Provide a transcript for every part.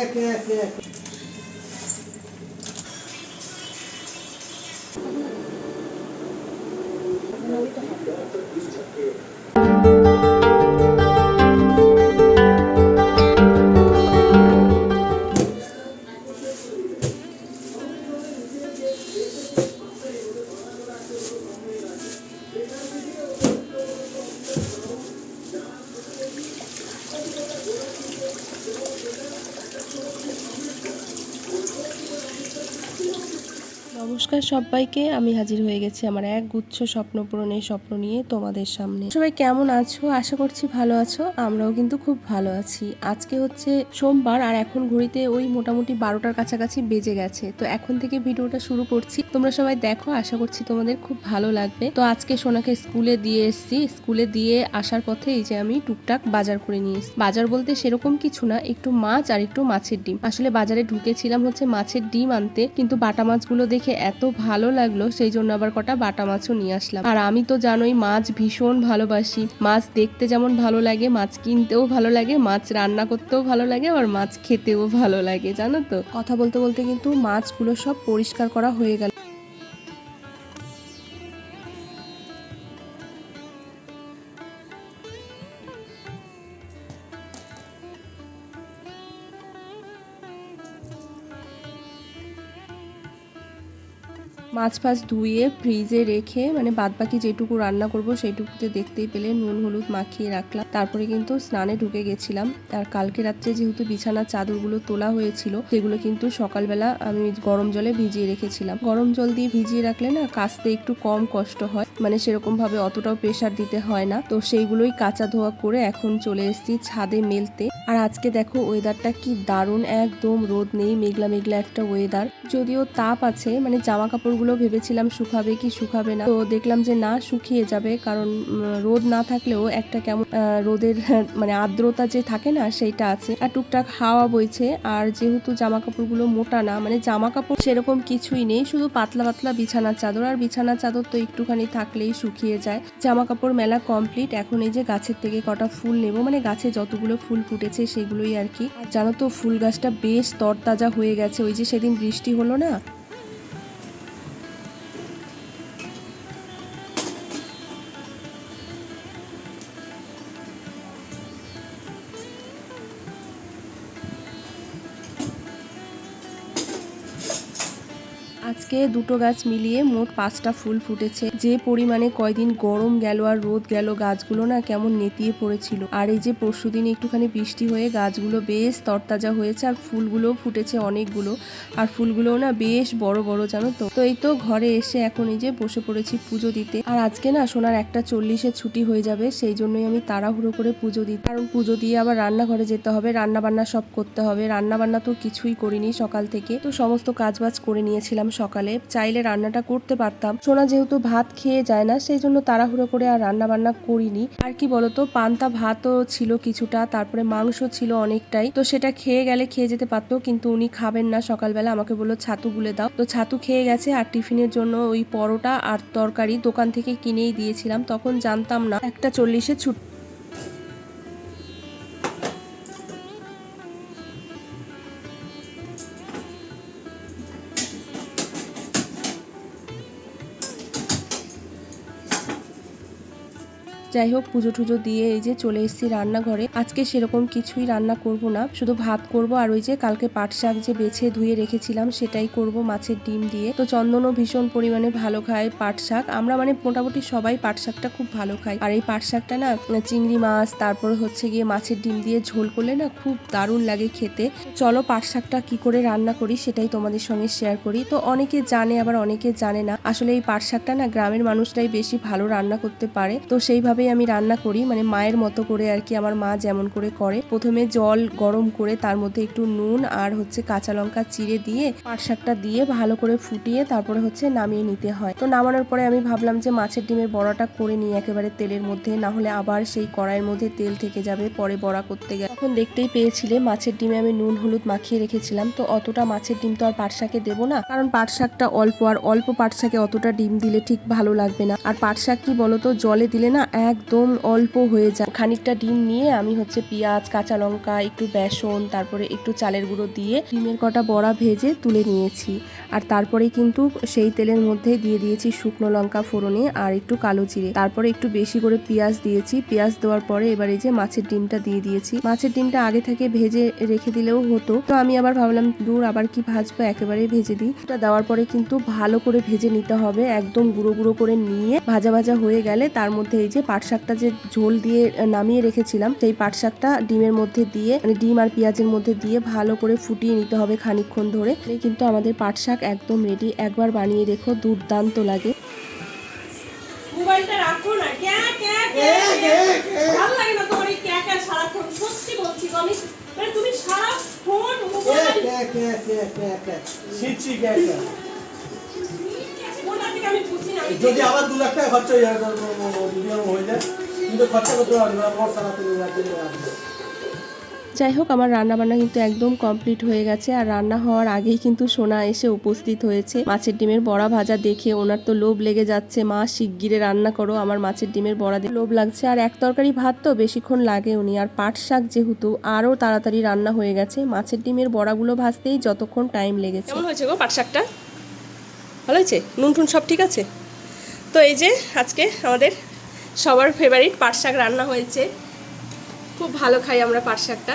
একে একে একে নমস্কার সবাইকে আমি হাজির হয়ে গেছি আমার এক গুচ্ছ স্বপ্ন পূরণের স্বপ্ন নিয়ে তোমাদের সামনে। সবাই কেমন আছো? আশা করছি ভালো আছো। আমরাও কিন্তু খুব ভালো আছি। আজকে হচ্ছে সোমবার আর এখন ঘড়িতে ওই মোটামুটি বারোটার কাছাকাছি বেজে গেছে। তো এখন থেকে ভিডিওটা শুরু করছি। তোমরা সবাই দেখো, আশা করছি তোমাদের খুব ভালো লাগবে। তো আজকে সোনাকে স্কুলে দিয়ে এসেছি। স্কুলে দিয়ে আসার পথে এই যে আমি টুকটাক বাজার করে নিয়ে এসছি। বাজার বলতে সেরকম কিছু না, একটু মাছ আর একটু মাছের ডিম। আসলে বাজারে ঢুকেছিলাম হচ্ছে মাছের ডিম আনতে, কিন্তু বাটা মাছগুলো দেখে এত ভালো লাগল, সেই জন্য আবার কটা বাটা মাছও নিয়ে আসলাম। আর আমি তো জানোই, মাছ ভীষণ ভালোবাসি। মাছ দেখতে যেমন ভালো লাগে, মাছ কিনতেও ভালো লাগে, মাছ রান্না করতেও ভালো লাগে, আবার মাছ খেতেও ভালো লাগে, জানো তো? কথা বলতে বলতে কিন্তু মাছগুলো সব পরিষ্কার করা হয়ে গেল। মাছ ফাছ ধুয়ে ফ্রিজে রেখে মানে বাদ বাকি যেটুকু রান্না করব সেইটুকুতে দেখতেই পেলে নুন, হলুদ মাখিয়ে রাখলাম। তারপরে কিন্তু স্নানে ঢুকে গেছিলাম। আর কালকে রাত্রে যেহেতু বিছানার চাদরগুলো তোলা হয়েছিল, সেগুলো কিন্তু সকালবেলা আমি গরম জলে ভিজিয়ে রেখেছিলাম। গরম জল দিয়ে ভিজিয়ে রাখলে না কাচতে একটু কম কষ্ট হয় মানে সেরকম ভাবে অতটাও প্রেশার দিতে হয় না। তো সেইগুলোই কাঁচা ধোয়া করে এখন চলে এসেছি ছাদে মেলতে। আর আজকে দেখো ওয়েদারটা কি দারুণ, একদম রোদ নেই, মেঘলা মেঘলা একটা ওয়েদার। যদিও তাপ আছে মানে জামা কাপড়গুলো ভেবেছিলাম শুকাবে কি শুকাবে না। তো দেখলাম যে না, শুকিয়ে যাবে। কারণ রোদ না থাকলেও একটা কেমন রোদের মানে আর্দ্রতা যে থাকে না, সেইটা আছে। আর টুকটাক হাওয়া বইছে। আর যেহেতু জামা কাপড়গুলো মোটা না মানে জামা কাপড় সেরকম কিছুই নেই। শুধু পাতলা পাতলা বিছানার চাদর। আর বিছানার চাদর তো একটুখানি থাকলেই শুকিয়ে যায়। জামা কাপড় মেলা কমপ্লিট। এখন এই যে গাছের থেকে কটা ফুল নেব মানে গাছে যতগুলো ফুল ফুটেছে সেগুলোই আর কি। জানো তো, ফুল গাছটা বেশ তরতাজা হয়ে গেছে। ওই যে সেদিন বৃষ্টি হলো না আজকে দুটো গাছ মিলিয়ে মোট পাঁচটা ফুল ফুটেছে। যে পরিমাণে কয়দিন গরম গেল আর রোদ গেল গাছগুলো না কেমন নেতিয়ে পড়েছিল। আর এই যে পরশুদিন একটুখানি বৃষ্টি হয়ে গাছগুলো বেশ তরতাজা হয়েছে আর ফুলগুলোও ফুটেছে অনেকগুলো। আর ফুলগুলোও না বেশ বড় বড়, জানো তো? তো এই তো ঘরে এসে এখন এই যে বসে পড়েছি পুজো দিতে। আর আজকে না সোনার একটা চল্লিশে ছুটি হয়ে যাবে, সেই জন্যই আমি তাড়াহুড়ো করে পুজো দিই কারণ পুজো দিয়ে আবার রান্নাঘরে যেতে হবে রান্না বান্না সব করতে হবে। রান্না বান্না তো কিছুই করিনি সকাল থেকে। তো সমস্ত কাজ বাজ করে নিয়েছিলাম সকালে। চাইলে রান্নাটা করতে পারতাম। সোনা যেহেতু ভাত খেয়ে যায় না, সেই জন্য তাড়াহুড়ো করে আর রান্না বান্না করিনি। আর কি বলতো, পান্তা ভাতও ছিল কিছুটা, তারপরে মাংস ছিল অনেকটাই। তো সেটা খেয়ে গেলে খেয়ে যেতে পারতো, কিন্তু উনি খাবেন না। সকালবেলা আমাকে বলল, ছাতু গুলে দাও। তো ছাতু খেয়ে গেছে, আর টিফিনের জন্য ওই পরোটা আর তরকারি দোকান থেকে কিনেই দিয়েছিলাম। তখন জানতাম না, একটা চল্লিশে ছুটি যাই হোক, পুজো টুজো দিয়ে এই যে চলে এসেছি রান্নাঘরে। আজকে সেরকম কিছুই রান্না করব না, শুধু ভাত করব আর ওই যে কালকে পাট শাক যে বেছে ধুয়ে রেখেছিলাম সেটাই করব মাছের ডিম দিয়ে। তো চন্দনও ভীষণ পরিমাণে ভালো খায় পাট শাক। আমরা মানে মোটামুটি সবাই পাট শাকটা খুব ভালো খাই। আর এই পাট শাকটা না, চিংড়ি মাছ, তারপর হচ্ছে গিয়ে মাছের ডিম দিয়ে ঝোল করলে না খুব দারুণ লাগে খেতে। চলো পাট শাকটা কি করে রান্না করি সেটাই তোমাদের সঙ্গে শেয়ার করি। তো অনেকে জানে, আবার অনেকে জানে না। আসলে এই পাট শাকটা না গ্রামের মানুষরাই বেশি ভালো রান্না করতে পারে। তো সেইভাবেই আমি রান্না করি মানে মায়ের মতো করে আর কি আমার মা যেমন করে করে, প্রথমে জল গরম করে তার মধ্যে একটু নুন আর হচ্ছে কাঁচা লঙ্কা চিড়ে দিয়ে পাট শাকটা দিয়ে ভালো করে ফুটিয়ে তারপরে হচ্ছে নামিয়ে নিতে হয়। তো নামানোর পরে আমি ভাবলাম যে মাছের ডিমের বড়াটা করে নিই একেবারে তেলের মধ্যে, না হলে আবার সেই কড়াইয়ের মধ্যে তেল থেকে যাবে পরে বড়া করতে গেলে। তখন দেখতেই পেয়েছিলে মাছের ডিমে আমি নুন হলুদ মাখিয়ে রেখেছিলাম, তো অতটা মাছের ডিম তো আর পাট শাকে দেবো না, কারণ পাট শাকটা অল্প, আর অল্প পাট শাকে অতটা ডিম দিলে ঠিক ভালো লাগবে না। আর পাট শাক কি বলতো, জলে দিলে না একদম অল্প হয়ে যায়। খানিকটা ডিম নিয়ে আমি হচ্ছে পেঁয়াজ, কাঁচা লঙ্কা, একটু বেসন, তারপরে একটু চালের গুঁড়ো দিয়ে ডিমের কটা বড়া ভেজে তুলে নিয়েছি। আর তারপরে কিন্তু সেই তেলের মধ্যে দিয়ে দিয়েছি শুকনো লঙ্কা ফোড়নে আর একটু কালো জিরে। তারপরে একটু বেশি করে পেঁয়াজ দিয়েছি। পেঁয়াজ দেওয়ার পরে এবার এই যে মাছের ডিমটা দিয়ে দিয়েছি। মাছের ডিমটা আগে থেকে ভেজে রেখে দিলেও হতো। তো আমি আবার ভাবলাম, দূর আবার কি ভাজবো? একেবারেই ভেজে দিই। এটা দেওয়ার পরে কিন্তু ভালো করে ভেজে নিতে হবে। একদম গুঁড়ো গুঁড়ো করে নিয়ে ভাজা ভাজা হয়ে গেলে তার মধ্যে এই যে পাট শাকটা যে ঝোল দিয়ে নামিয়ে রেখেছিলাম সেই পাট শাকটা ডিমের মধ্যে দিয়ে মানে ডিম আর পেঁয়াজের মধ্যে দিয়ে ভালো করে ফুটিয়ে নিতে হবে খানিকক্ষণ ধরে। কিন্তু আমাদের পাট শাক একদম রেডি একবার বানিয়ে রেখো দুর্দান্ত লাগে। মোবাইলটা রাখো না। ক্যা ক্যা ক্যা ক্যা। ভালো লাগে না তোমার এই ক্যা ক্যা সারাক্ষণ? সত্যি বলছি আমি মানে তুমি সারাক্ষণ মোবাইল শিখছি কে কে। কোনটা যদি আবার দু লাখ টাকা খরচা হয়ে যায় যদি আমার হয়ে যায়। কিন্তু খরচা করতে পারবি না পর সারা পারবে যাই হোক আমার রান্না বান্না কিন্তু একদম কমপ্লিট হয়ে গেছে আর রান্না হওয়ার আগেই কিন্তু সোনা এসে উপস্থিত হয়েছে। মাছের ডিমের বড়া ভাজা দেখে ওনার তো লোভ লেগে যাচ্ছে মা শিগগিরে রান্না করো আমার মাছের ডিমের বড়া দিয়ে লোভ লাগছে। আর এক তরকারি ভাত তো বেশিক্ষণ লাগে উনি আর পাট শাক যেহেতু আরও তাড়াতাড়ি রান্না হয়ে গেছে মাছের ডিমের বড়াগুলো ভাজতেই যতক্ষণ টাইম লেগেছে। কেমন হয়েছে গো পাট শাকটা? ভালো হয়েছে? নুন টুন সব ঠিক আছে? তো এই যে আজকে আমাদের সবার ফেভারিট পাট শাক রান্না হয়েছে। খুব ভালো খাই আমরা পাট শাকটা।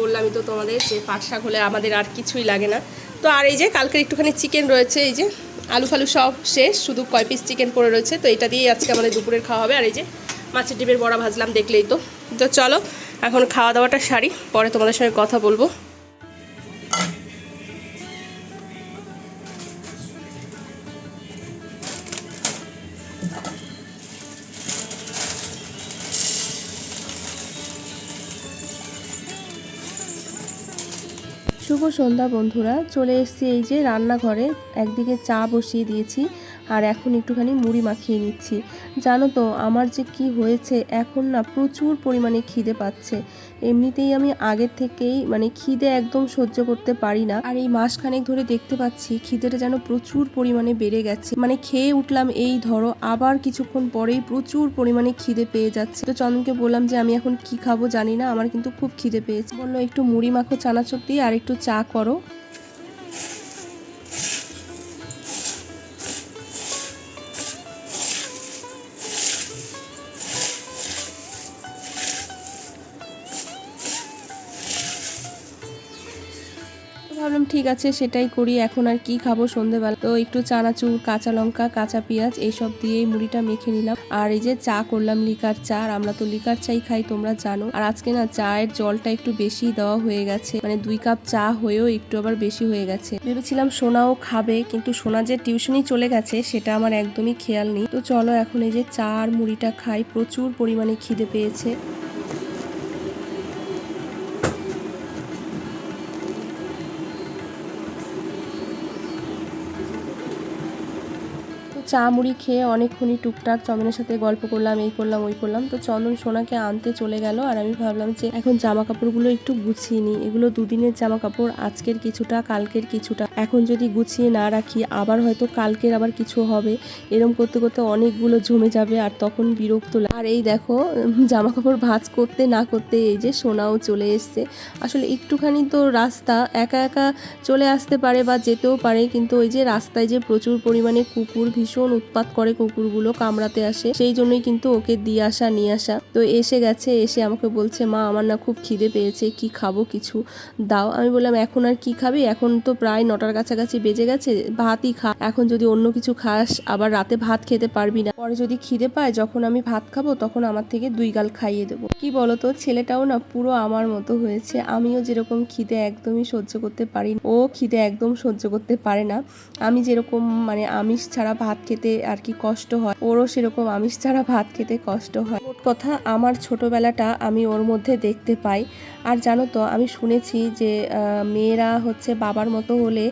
বললামই তো তোমাদের যে পাট শাক হলে আমাদের আর কিছুই লাগে না। তো আর এই যে কালকের একটুখানি চিকেন রয়েছে, এই যে আলু ফালু সব শেষ, শুধু কয় পিস চিকেন পড়ে রয়েছে। তো এটা দিয়েই আজকে আমাদের দুপুরের খাওয়া হবে। আর এই যে মাছের ডিমের বড়া ভাজলাম, দেখলেই তো। তো চলো, এখন খাওয়া দাওয়াটা সারি, পরে তোমাদের সঙ্গে কথা বলব। শুভ সন্ধ্যা, বন্ধুরা। চলে এসেছি এই যে রান্নাঘরে। একদিকে চা বসিয়ে দিয়েছি, আর এখন একটুখানি মুড়ি মাখিয়ে নিচ্ছি। জানো তো, আমার যে কি হয়েছে, এখন না প্রচুর পরিমাণে খিদে পাচ্ছে। এমনিতেই আমি আগের থেকেই মানে খিদে একদম সহ্য করতে পারি না। আর এই মাসখানেক ধরে দেখতে পাচ্ছি খিদেটা যেন প্রচুর পরিমাণে বেড়ে গেছে। মানে খেয়ে উঠলাম এই ধরো আবার কিছুক্ষণ পরেই প্রচুর পরিমাণে খিদে পেয়ে যাচ্ছে। তো চন্দনকে বললাম যে, আমি এখন কি খাব জানি না, আমার কিন্তু খুব খিদে পেয়েছে। বলল, একটু মুড়ি মাখো, চানাচুর দিয়ে, আর একটু চা করো। ভাবলাম, ঠিক আছে, সেটাই করি, এখন আর কি খাব সন্ধেবেলা। তো একটু চানাচুর, কাঁচা লঙ্কা, কাঁচা পেঁয়াজ, এইসব দিয়েই মুড়িটা মেখে নিলাম। আর এই যে চা করলাম, লিকার চা, আর আমরা তো লিকার চাই খাই, তোমরা জানো। আর আজকে না, চায়ের জলটা একটু বেশি দেওয়া হয়ে গেছে। মানে দুই কাপ চা হয়েও একটু আবার বেশি হয়ে গেছে। ভেবেছিলাম সোনাও খাবে, কিন্তু সোনা যে টিউশনই চলে গেছে, সেটা আমার একদমই খেয়াল নেই। তো চলো, এখন এই যে চা আর মুড়িটা খাই, প্রচুর পরিমাণে খিদে পেয়েছে। চা মুড়ি খেয়ে অনেকক্ষণই টুকটাক চন্দনের সাথে গল্প করলাম, এই করলাম, ওই করলাম। তো চন্দন সোনাকে আনতে চলে গেল আর আমি ভাবলাম যে এখন জামা কাপড়গুলো একটু গুছিয়ে নিই। এগুলো দুদিনের জামা কাপড় আজকের কিছুটা, কালকের কিছুটা। এখন যদি গুছিয়ে না রাখি, আবার হয়তো কালকের আবার কিছু হবে। এরম করতে করতে অনেকগুলো জমে যাবে আর তখন বিরক্ত লাগে আর এই দেখো জামা কাপড় ভাঁজ করতে না করতে এই যে সোনাও চলে এসছে। আসলে একটুখানি তো রাস্তা, একা একা চলে আসতে পারে বা যেতেও পারে, কিন্তু ওই যে রাস্তায় যে প্রচুর পরিমাণে কুকুর ভীষণ উৎপাত করে কুকুরগুলো কামড়াতে আসে, সেই জন্যই কিন্তু ওকে দিয়ে আসা, নিয়ে আসা। তো এসে গেছে, এসে আমাকে বলছে, মা, আমার না খুব খিদে পেয়েছে, কি খাব কিছু? দাও। আমি বললাম, এখন আর কি খাবি? এখন তো প্রায় নটার কাছাকাছি বেজে গেছে, ভাতই খা। এখন যদি অন্য কিছু খাস, আবার রাতে ভাত খেতে পারবি না। পরে যদি খিদে পায়, যখন আমি ভাত খাব, তখন আমার থেকে দুই গাল খাইয়ে দেবো। কি বলতো, ছেলেটাও না পুরো আমার মতো হয়েছে। আমিও যেরকম খিদে একদমই সহ্য করতে পারি ও খিদে একদম সহ্য করতে পারে না। আমি যেরকম মানে আমিষ ছাড়া ভাত খেতে আর কি কষ্ট হয়। ওরও সেরকম আমিষ ছাড়া ভাত খেতে কষ্ট হয়। কথা, আমার ছোটবেলাটা আমি ওর মধ্যে দেখতে পাই। আর জানো তো, আমি শুনেছি যে মেয়েরা হচ্ছে বাবার মতো হলে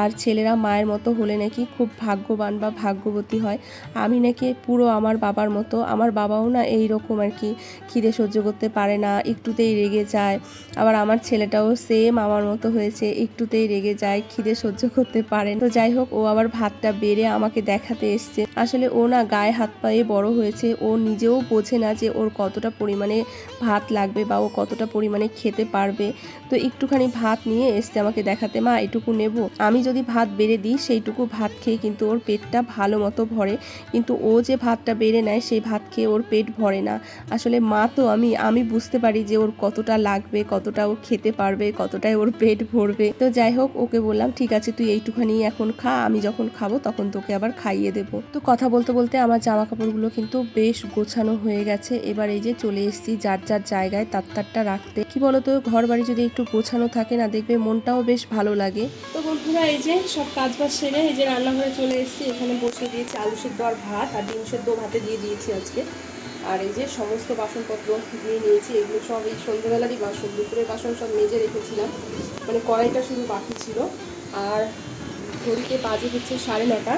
আর ছেলেরা মায়ের মতো হলে নাকি খুব ভাগ্যবান বা ভাগ্যবতী হয়। আমি নাকি পুরো আমার বাবার মতো, আমার বাবাও না এই রকম আর কি, খিদে সহ্য করতে পারে না, একটুতেই রেগে যায়। আবার আমার ছেলেটাও সেম আমার মতো হয়েছে, একটুতেই রেগে যায়, খিদে সহ্য করতে পারে তো যাই হোক, ও আবার ভাতটা বেড়ে আমাকে দেখাতে এসছে। আসলে ও না গায়ে হাত পায়ে বড় হয়েছে, ও নিজেও বোঝে না যে ওর কতটা পরিমাণে ভাত লাগবে বা ও কতটা পরিমাণে খেতে পারবে। তো একটুখানি ভাত নিয়ে এসছে আমাকে দেখাতে, মা, এটুকু নেব। আমি যদি ভাত বেড়ে দিই, সেইটুকু ভাত খেয়ে কিন্তু ওর পেটটা ভালো মতো ভরে। কিন্তু ও যে ভাতটা বেড়ে নেয়, সেই ভাত খেয়ে ওর পেট ভরে না। আসলে মা তো আমি আমি বুঝতে পারি যে ওর কতটা লাগবে, কতটা ও খেতে পারবে, কতটাই ওর পেট ভরবে। তো যাই হোক, ওকে বললাম, ঠিক আছে, তুই এইটুখানি এখন খা, আমি যখন খাব তখন তোকে আবার খাইয়ে দেবো। তো কথা বলতে বলতে আমার জামা কাপড়গুলো কিন্তু বেশ গোছানো হয়ে গেছে। এবার এই যে চলে এসেছি, যার যার জায়গায় তার তারটা রাখতে। কি বলতো ঘর বাড়ি যদি একটু গোছানো থাকে না, দেখবে মনটাও বেশ ভালো লাগে। তো বন্ধুরা, এই যে সব কাজ বাজ সেরে এই যে রান্নাঘরে চলে এসেছি, এখানে বসিয়ে দিয়েছি আলু সিদ্ধ আর ভাত আর ডিম সেদ্ধ ভাতে দিয়ে দিয়েছি আজকে। আর এই যে সমস্ত বাসনপত্র দিয়ে নিয়েছি, এগুলো সব এই সন্ধ্যেবেলারই বাসন, দুপুরের বাসন সব মেজে রেখেছিলাম। মানে কড়াইটা শুধু বাকি ছিল। আর ঘড়িতে বাজে হচ্ছে সাড়ে নটা।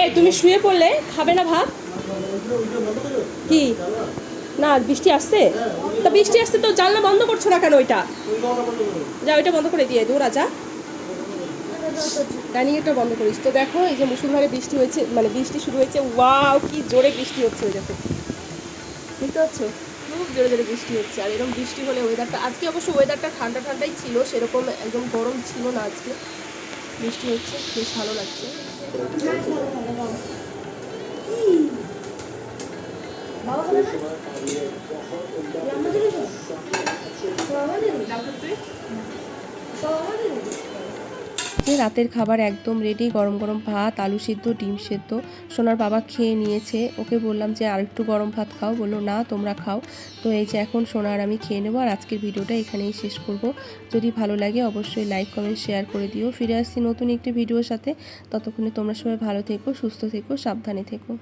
এ, তুমি শুয়ে পড়লে, খাবে না ভাত? কি? না বৃষ্টি আসছে? তা বৃষ্টি আসছে তো জানলা বন্ধ করছ না কেন ওইটা? যা, ওইটা বন্ধ করে দিয়ে দৌড়া যা। ডাইনিং এটা বন্ধ করিস। তো দেখো, এই যে মুসুলধারে বৃষ্টি হয়েছে মানে বৃষ্টি শুরু হয়েছে। ওয়াও, কি জোরে বৃষ্টি হচ্ছে ওই দেখো। বুঝতে পারছ? খুব জোরে জোরে বৃষ্টি হচ্ছে, আর এরকম বৃষ্টি হলে ওয়েদারটা আজকে অবশ্য ওয়েদারটা ঠান্ডা ঠান্ডাই ছিল, সেরকম একদম গরম ছিল না আজকে। বৃষ্টি হচ্ছে, বেশ ভালো লাগছে। যে রাতের খাবার একদম রেডি গরম গরম ভাত, আলু সিদ্ধ, ডিম সেদ্ধ, সোনার বাবা খেয়ে নিয়েছে। ওকে বললাম যে, আর একটু গরম ভাত খাও। বলল, না, তোমরা খাও। তো এই যে এখন সোনার আমি খেয়ে নেব আর আজকের ভিডিওটা এখানেই শেষ করব। যদি ভালো লাগে অবশ্যই লাইক কমেন্ট শেয়ার করে দিও। ফিরে আসছি নতুন একটি ভিডিওর সাথে। ততক্ষণে তোমরা সবাই ভালো থেকো, সুস্থ থেকো, সাবধানে থেকো।